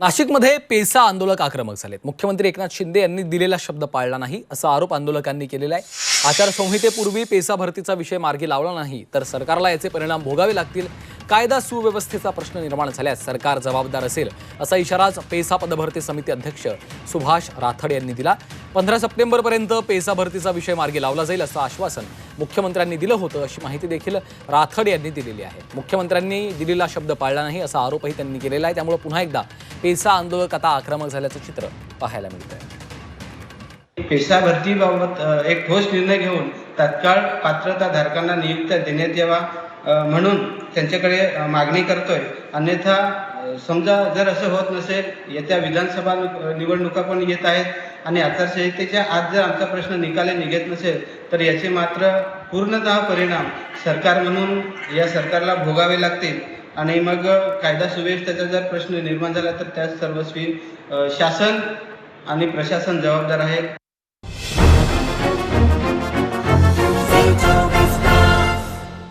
नाशिकमध्ये पेसा आंदोलक आक्रमक झालेत. मुख्यमंत्री एकनाथ शिंदे यांनी दिलेला शब्द पाळला नाही असा आरोप आंदोलकांनी केलेला आहे. आचारसंहितेपूर्वी पेसा भरतीचा विषय मार्गी लावला नाही तर सरकारला याचे परिणाम भोगावे लागतील कायदा सुव्यवस्थेचा प्रश्न निर्माण झाल्यास सरकार जबाबदार असेल असा इशाराच पेसा पदभरती समिती अध्यक्ष सुभाष राथड यांनी दिला. पंधरा सप्टेंबरपर्यंत पेसा भरतीचा विषय मार्गी लावला जाईल असं आश्वासन मुख्यमंत्र्यांनी दिलं होतं अशी माहिती देखील राथड यांनी दिलेली आहे. मुख्यमंत्र्यांनी दिलेला शब्द पाळला नाही असा आरोपही त्यांनी केलेला आहे. त्यामुळे पुन्हा एकदा पेसा आंदोलक आता आक्रमक झाल्याचं चित्र पाहायला मिळतंय. पेशा भरतीबाबत एक ठोस निर्णय घेऊन तात्काळ पात्रता धारकांना नियुक्त्या देण्यात यावा म्हणून त्यांच्याकडे मागणी मागणी करतोय. अन्यथा समजा जर असं होत नसेल येत्या विधानसभा निवडणुका पण येत आहेत आणि आचारसंहितेच्या आज जर आमचा प्रश्न निकाली निघत नसेल तर याचे मात्र पूर्णतः परिणाम सरकार म्हणून या सरकारला भोगावे लागतील. आणि मग कायदा सुव्यवस्थेचा जर प्रश्न निर्माण झाला तर त्यास सर्वस्वी शासन आणि प्रशासन जबाबदार आहे